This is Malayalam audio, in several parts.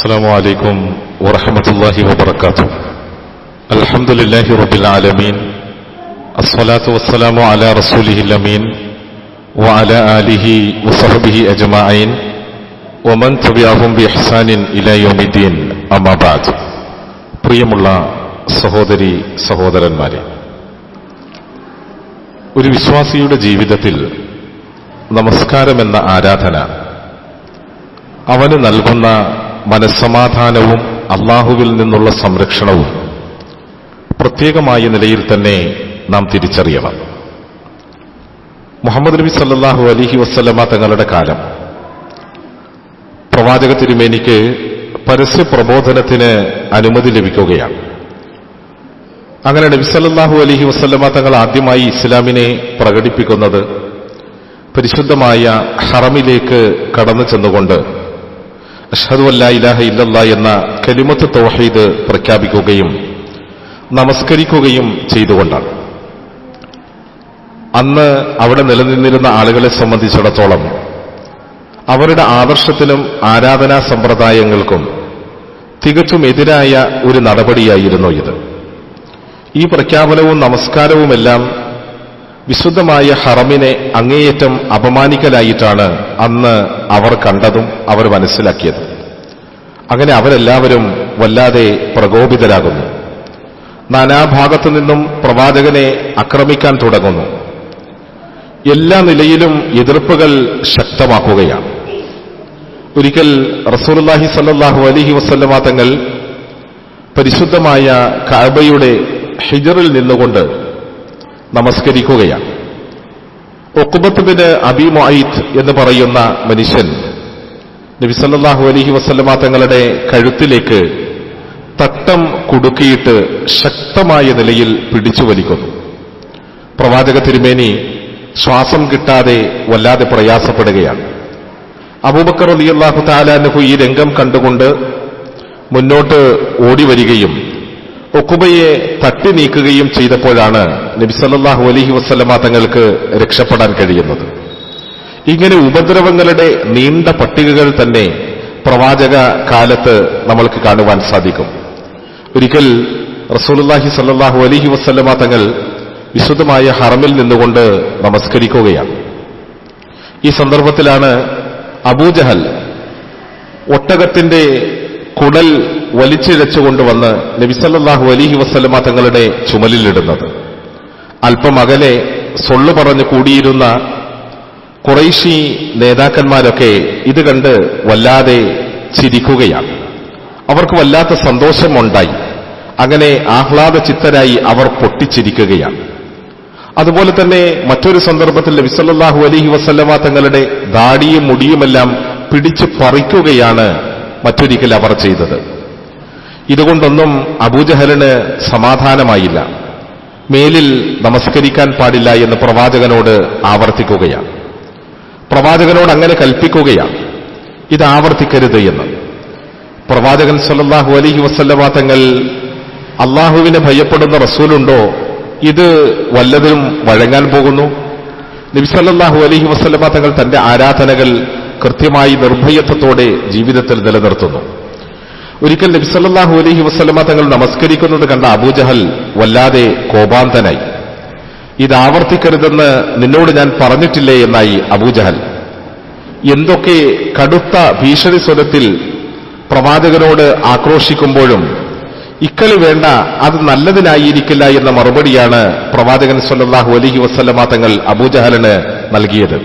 السلام عليكم ورحمة الله وبركاته الحمد لله رب العالمين الصلاة والسلام على رسوله الأمين وعلى آله وصحبه أجمعين ومن تبعهم بإحسان إلى يوم الدين أما بعد പ്രിയമുള്ള സഹോദരി സഹോദരന്മാരെ ഒരു വിശ്വാസിയുടെ ജീവിതത്തിൽ നമസ്കാരമെന്ന ആരാധന അവന് നൽകുന്ന മനസ്സമാധാനവും അള്ളാഹുവിൽ നിന്നുള്ള സംരക്ഷണവും പ്രത്യേകമായ നിലയിൽ തന്നെ നാം തിരിച്ചറിയണം. മുഹമ്മദ് നബി സല്ലാഹു അലിഹി വസ്ലമ തങ്ങളുടെ കാലം. പ്രവാചക തിരുമേനിക്ക് പരസ്യ പ്രബോധനത്തിന് അനുമതി ലഭിക്കുകയാണ്. അങ്ങനെ നബി സല്ലാഹു അലഹി വസ്ലമ തങ്ങൾ ആദ്യമായി ഇസ്ലാമിനെ പ്രകടിപ്പിക്കുന്നത് പരിശുദ്ധമായ ഹറമിലേക്ക് കടന്നു ചെന്നുകൊണ്ട് അഷ്ഹദു അല്ലാ ഇലാഹ ഇല്ലല്ല എന്ന കലിമത്ത് തൗഹീദ് പ്രഖ്യാപിക്കുകയും നമസ്കരിക്കുകയും ചെയ്തുകൊണ്ടാണ്. അന്ന് അവിടെ നിലനിന്നിരുന്ന ആളുകളെ സംബന്ധിച്ചിടത്തോളം അവരുടെ ആദർശത്തിനും ആരാധനാ സമ്പ്രദായങ്ങൾക്കും തികച്ചും എതിരായ ഒരു നടപടിയായിരുന്നു ഇത്. ഈ പ്രഖ്യാപനവും നമസ്കാരവുമെല്ലാം വിശുദ്ധമായ ഹറമിനെ അങ്ങേയറ്റം അപമാനിക്കലായിട്ടാണ് അന്ന് അവർ കണ്ടതും അവർ മനസ്സിലാക്കിയതും. അങ്ങനെ അവരെല്ലാവരും വല്ലാതെ പ്രകോപിതരാകുന്നു. നാനാഭാഗത്തു നിന്നും പ്രവാചകനെ ആക്രമിക്കാൻ തുടങ്ങുന്നു. എല്ലാ നിലയിലും എതിർപ്പുകൾ ശക്തമാക്കുകയാണ്. ഒരിക്കൽ റസൂർലാഹി സല്ലാഹു അലഹി വസ്ല്ലമാ തങ്ങൾ പരിശുദ്ധമായ കാബയുടെ ഹിജറിൽ നിന്നുകൊണ്ട് നമസ്കരിക്കുകയാണ്. ഒക്കുബത്ത് ബിന് അബി മൊയ്ത്ത് എന്ന് പറയുന്ന മനുഷ്യൻ നബിസല്ലാഹു അലഹി വസ്ലമ തങ്ങളുടെ കഴുത്തിലേക്ക് തട്ടം കുടുക്കിയിട്ട് ശക്തമായ നിലയിൽ പിടിച്ചു വലിക്കുന്നു. പ്രവാചക തിരുമേനി ശ്വാസം കിട്ടാതെ വല്ലാതെ പ്രയാസപ്പെടുകയാണ്. അബൂബക്കർ അലി അള്ളാഹു താലാനുഹു ഈ രംഗം കണ്ടുകൊണ്ട് മുന്നോട്ട് ഓടി വരികയും ഒക്കുബയെ തട്ടി നീക്കുകയും ചെയ്തപ്പോഴാണ് നബിസല്ലാഹു അലഹി വസ്ലമ തങ്ങൾക്ക് രക്ഷപ്പെടാൻ കഴിയുന്നത്. ഇങ്ങനെ ഉപദ്രവങ്ങളുടെ നീണ്ട പട്ടികകൾ തന്നെ പ്രവാചക കാലത്ത് നമ്മൾക്ക് കാണുവാൻ സാധിക്കും. ഒരിക്കൽ റസൂലുല്ലാഹി സല്ലാഹു അലഹി വസ്ലമ തങ്ങൾ വിശുദ്ധമായ ഹറമിൽ നിന്നുകൊണ്ട് നമസ്കരിക്കുകയാണ്. ഈ സന്ദർഭത്തിലാണ് അബൂജഹൽ ഒട്ടകത്തിന്റെ കുടൽ വലിച്ചിഴച്ചുകൊണ്ടുവന്ന് നബിസല്ലാഹു അലിഹി വസ്ലമ തങ്ങളുടെ ചുമലിലിടുന്നത്. അല്പം അകലെ സൊള്ളു പറഞ്ഞു കൂടിയിരുന്ന കുറൈശി നേതാക്കന്മാരൊക്കെ ഇത് കണ്ട് വല്ലാതെ ചിരിക്കുകയാണ്. അവർക്ക് വല്ലാത്ത സന്തോഷമുണ്ടായി. അങ്ങനെ ആഹ്ലാദ ചിത്തരായി അവർ പൊട്ടിച്ചിരിക്കുകയാണ്. അതുപോലെ തന്നെ മറ്റൊരു സന്ദർഭത്തിൽ നബിസല്ലാഹു അലഹി വസല്ലമ തങ്ങളുടെ ദാടിയും മുടിയുമെല്ലാം പിടിച്ചു പറിക്കുകയാണ് മറ്റൊരിക്കൽ അവർ ചെയ്തത്. ഇതുകൊണ്ടൊന്നും അബൂജഹലിന് സമാധാനമായില്ല. മേലിൽ നമസ്കരിക്കാൻ പാടില്ല എന്ന് പ്രവാചകനോട് ആവർത്തിക്കുകയാണ്. പ്രവാചകനോട് അങ്ങനെ കൽപ്പിക്കുകയാണ്. ഇത് ആവർത്തിക്കരുത് എന്ന്. പ്രവാചകൻ സല്ലാഹു അലഹി വസ്ല്ലമ തങ്ങൾ അള്ളാഹുവിനെ ഭയപ്പെടുന്ന റസൂലുണ്ടോ? ഇത് വല്ലതിനും വഴങ്ങാൻ പോകുന്നു? നബിസല്ലാഹു അലഹി വസ്ലമ തങ്ങൾ തന്റെ ആരാധനകൾ കൃത്യമായി നിർഭയത്വത്തോടെ ജീവിതത്തിൽ നിലനിർത്തുന്നു. ഒരിക്കൽ നബിസല്ലാഹു അലഹി വസ്ലമ തങ്ങൾ നമസ്കരിക്കുന്നത് കണ്ട അബൂജഹൽ വല്ലാതെ കോപാന്തനായി. ഇത് ആവർത്തിക്കരുതെന്ന് നിന്നോട് ഞാൻ പറഞ്ഞിട്ടില്ലേ എന്നായി അബൂജഹൽ. എന്തൊക്കെ കടുത്ത ഭീഷണി സ്വരത്തിൽ പ്രവാചകനോട് ആക്രോശിക്കുമ്പോഴും ഇക്കളി വേണ്ട അത് നല്ലതിനായിരിക്കില്ല എന്ന മറുപടിയാണ് പ്രവാചകൻ സല്ലാഹു അലഹി വസ്ലമ തങ്ങൾ അബൂജഹലിന് നൽകിയത്.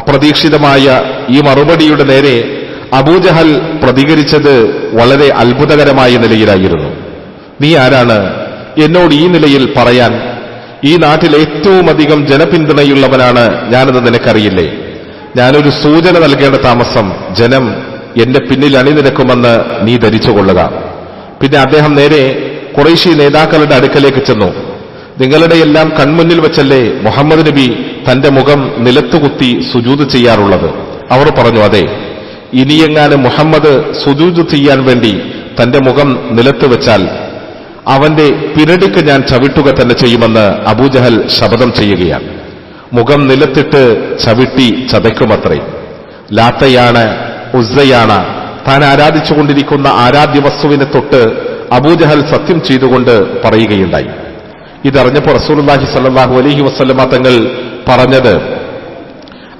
അപ്രതീക്ഷിതമായ ഈ മറുപടിയുടെ നേരെ അബൂജഹൽ പ്രതികരിച്ചത് വളരെ അത്ഭുതകരമായ നിലയിലായിരുന്നു. നീ ആരാണ്? എന്നോട് ഈ നിലയിൽ പറയാൻ ഈ നാട്ടിൽ ഏറ്റവും അധികം ജനപിന്തുണയുള്ളവനാണ് ഞാനെന്ന് നിനക്കറിയില്ലേ? ഞാനൊരു സൂചന നൽകേണ്ട താമസം ജനം എന്റെ പിന്നിൽ അണിനിരക്കുമെന്ന് നീ ധരിച്ചുകൊള്ളുക. പിന്നെ അദ്ദേഹം നേരെ കുറേശി നേതാക്കളുടെ അടുക്കലേക്ക് ചെന്നു. നിങ്ങളുടെ എല്ലാം കൺമുന്നിൽ വെച്ചല്ലേ മുഹമ്മദ് നബി തന്റെ മുഖം നിലത്തുകുത്തി സുജൂത് ചെയ്യാറുള്ളത്? അവർ പറഞ്ഞു അതെ. ഇനിയെങ്ങാനും മുഹമ്മദ് സുജൂജ് ചെയ്യാൻ വേണ്ടി തന്റെ മുഖം നിലത്ത് വെച്ചാൽ അവന്റെ പിരടിക്ക് ഞാൻ ചവിട്ടുക തന്നെ ചെയ്യുമെന്ന് അബൂജഹൽ ശപഥം ചെയ്യുകയാണ്. മുഖം നിലത്തിട്ട് ചവിട്ടി ചതയ്ക്കുമത്രേ. ലാത്തയാണ് ഉസ്സയാണ് താൻ ആരാധിച്ചുകൊണ്ടിരിക്കുന്ന ആരാധ്യ വസ്തുവിനെ തൊട്ട് അബൂജഹൽ സത്യം ചെയ്തുകൊണ്ട് പറയുകയുണ്ടായി. ഇതറിഞ്ഞപ്പോൾ റസൂലുള്ളാഹി സല്ലാഹു അലഹി വസല്ലമ തങ്ങൾ പറഞ്ഞത്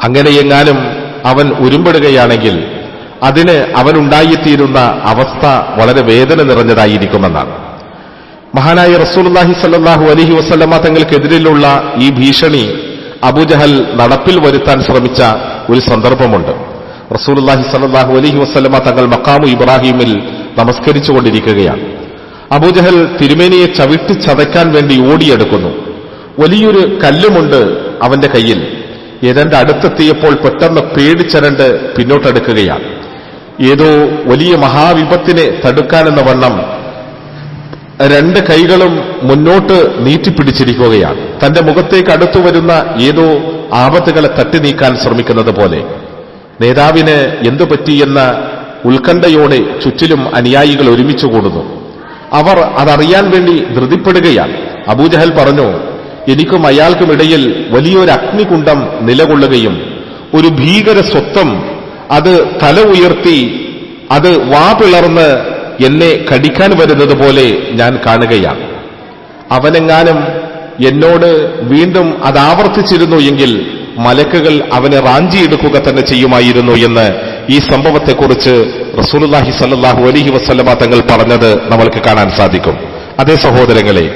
അങ്ങനെയെങ്ങാനും അവൻ ഉരുമ്പെടുകയാണെങ്കിൽ അതിന് അവനുണ്ടായിത്തീരുന്ന അവസ്ഥ വളരെ വേദന നിറഞ്ഞതായിരിക്കുമെന്നാണ്. മഹാനായ റസൂലുള്ളാഹി സല്ലാഹു അലഹി വസല്ലമ തങ്ങൾക്കെതിരിലുള്ള ഈ ഭീഷണി അബുജഹൽ നടപ്പിൽ വരുത്താൻ ശ്രമിച്ച ഒരു സന്ദർഭമുണ്ട്. റസൂലുള്ളാഹി സല്ലാഹു അലഹി വസല്ലമ തങ്ങൾ മക്കാമു ഇബ്രാഹിമിൽ നമസ്കരിച്ചുകൊണ്ടിരിക്കുകയാണ്. അബുജഹൽ തിരുമേനിയെ ചവിട്ടി ചതയ്ക്കാൻ വേണ്ടി ഓടിയെടുക്കുന്നു. വലിയൊരു കല്ലുമുണ്ട് അവന്റെ കയ്യിൽ. ഏതാണ്ട് അടുത്തെത്തിയപ്പോൾ പെട്ടെന്ന് പേടിച്ചരണ്ട് പിന്നോട്ടെടുക്കുകയാണ്. ഏതോ വലിയ മഹാവിപത്തിനെ തടുക്കാനെന്ന വണ്ണം രണ്ട് കൈകളും മുന്നോട്ട് നീട്ടിപ്പിടിച്ചിരിക്കുകയാണ് തന്റെ മുഖത്തേക്ക് അടുത്തു വരുന്ന ഏതോ ആപത്തുകളെ തട്ടി നീക്കാൻ ശ്രമിക്കുന്നത് പോലെ. നേതാവിന് എന്തു പറ്റിയെന്ന ഉത്കണ്ഠയോടെ ചുറ്റിലും അനുയായികൾ ഒരുമിച്ചു കൂടുന്നു. അവർ അതറിയാൻ വേണ്ടി ധൃതിപ്പെടുകയാണ്. അബൂജഹൽ പറഞ്ഞു എനിക്കും അയാൾക്കുമിടയിൽ വലിയൊരു അഗ്നികുണ്ഡം നിലകൊള്ളുകയും ഒരു ഭീകര സ്വത്വം അത് തല ഉയർത്തി അത് വാ പിളർന്ന് എന്നെ കടിക്കാൻ വരുന്നത് പോലെ ഞാൻ കാണുകയാണ്. അവനെങ്ങാനും എന്നോട് വീണ്ടും അത് ആവർത്തിച്ചിരുന്നു എങ്കിൽ മലക്കുകൾ അവനെ റാഞ്ചിയെടുക്കുക തന്നെ ചെയ്യുമായിരുന്നു എന്ന് ഈ സംഭവത്തെക്കുറിച്ച് റസൂലുല്ലാഹി സല്ലാഹു അലഹി വസ്ലമ തങ്ങൾ പറഞ്ഞത് നമ്മൾക്ക് കാണാൻ സാധിക്കും. അതേ സഹോദരങ്ങളെ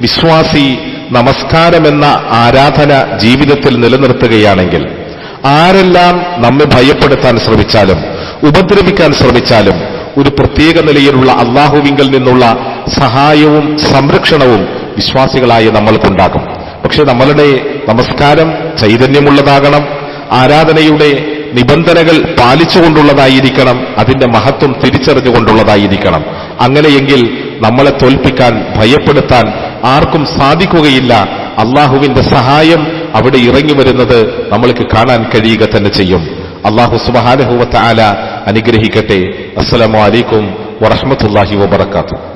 വിശ്വാസി നമസ്കാരമെന്ന ആരാധന ജീവിതത്തിൽ നിലനിർത്തുകയാണെങ്കിൽ ആരെല്ലാം നമ്മെ ഭയപ്പെടുത്താൻ ശ്രമിച്ചാലും ഉപദ്രവിക്കാൻ ശ്രമിച്ചാലും ഒരു പ്രത്യേക നിലയിലുള്ള അള്ളാഹുവിങ്കിൽ നിന്നുള്ള സഹായവും സംരക്ഷണവും വിശ്വാസികളായി നമ്മൾക്കുണ്ടാകും. പക്ഷെ നമ്മളുടെ നമസ്കാരം ചൈതന്യമുള്ളതാകണം ആരാധനയുടെ നിബന്ധനകൾ പാലിച്ചുകൊണ്ടുള്ളതായിരിക്കണം അതിന്റെ മഹത്വം തിരിച്ചറിഞ്ഞുകൊണ്ടുള്ളതായിരിക്കണം. അങ്ങനെയെങ്കിൽ നമ്മളെ തോൽപ്പിക്കാൻ ഭയപ്പെടുത്താൻ ആർക്കും സാധിക്കുകയില്ല. അള്ളാഹുവിന്റെ സഹായം അവിടെ ഇറങ്ങി വരുന്നത് നമ്മൾക്ക് കാണാൻ കഴിയുക തന്നെ ചെയ്യും. അള്ളാഹു സുബാനഹുവത്ത ആല അനുഗ്രഹിക്കട്ടെ. അസ്സലാമു അലൈക്കും വറഹമത്തല്ലാഹി വബർക്കാത്തു